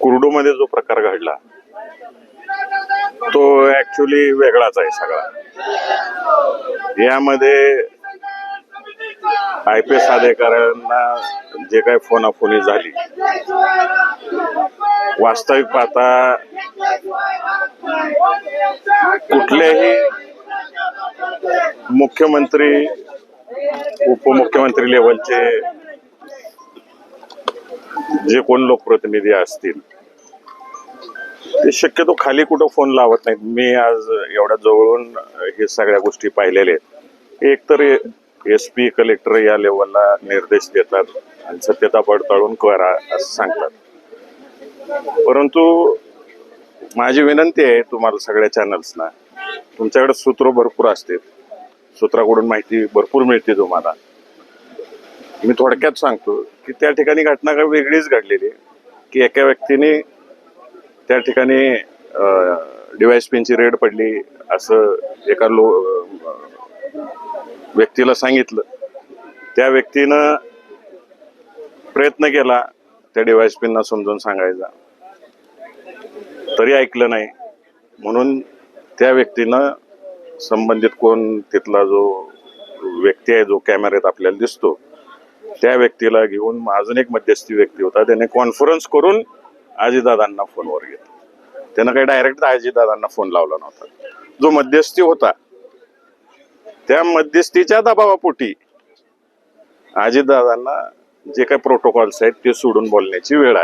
कुर्डूमध्ये जो प्रकार घडला तो ऍक्च्युली वेगळाच आहे सगळा. यामध्ये आय पी एस अधिकाऱ्यांना जे काही फोनाफोनी झाली वास्तविक पाहता कुठलेही मुख्यमंत्री उपमुख्यमंत्री लेवलचे जे कोण लोकप्रतिनिधी असतील ते शक्यतो खाली कुठं फोन लावत नाहीत. मी आज एवढ्या जवळून हे सगळ्या गोष्टी पाहिलेल्या आहेत. एक तर एस पी कलेक्टर या लेवलला निर्देश देतात आणि सत्यता पडताळून करा असं सांगतात. परंतु माझी विनंती आहे तुम्हाला सगळ्या चॅनल्सना तुमच्याकडे सूत्र भरपूर असते सूत्राकडून माहिती भरपूर मिळते तुम्हाला. मी थोडक्यात सांगतो की त्या ठिकाणी घटना काही वेगळीच घडलेली आहे. की एका व्यक्तीने त्या ठिकाणी डिवाइस पेनची रेड पडली असं एका लो व्यक्तीला सांगितलं. त्या व्यक्तीनं प्रयत्न केला त्या डिवाइस पेनना समजून सांगायचा. तरी ऐकलं नाही. म्हणून त्या व्यक्तीनं संबंधित कोण तिथला जो व्यक्ती आहे जो कॅमेऱ्यात आपल्याला दिसतो त्या व्यक्तीला घेऊन अजून एक मध्यस्थी व्यक्ती होता. त्याने कॉन्फरन्स करून आजीदादांना फोनवर घेतला. त्यानं काही डायरेक्ट आजीदादांना फोन लावला नव्हता. जो मध्यस्थी होता त्या मध्यस्थीच्या दबावापोटी आजीदादांना जे काही प्रोटोकॉल्स आहेत ते सोडून बोलण्याची वेळ आहे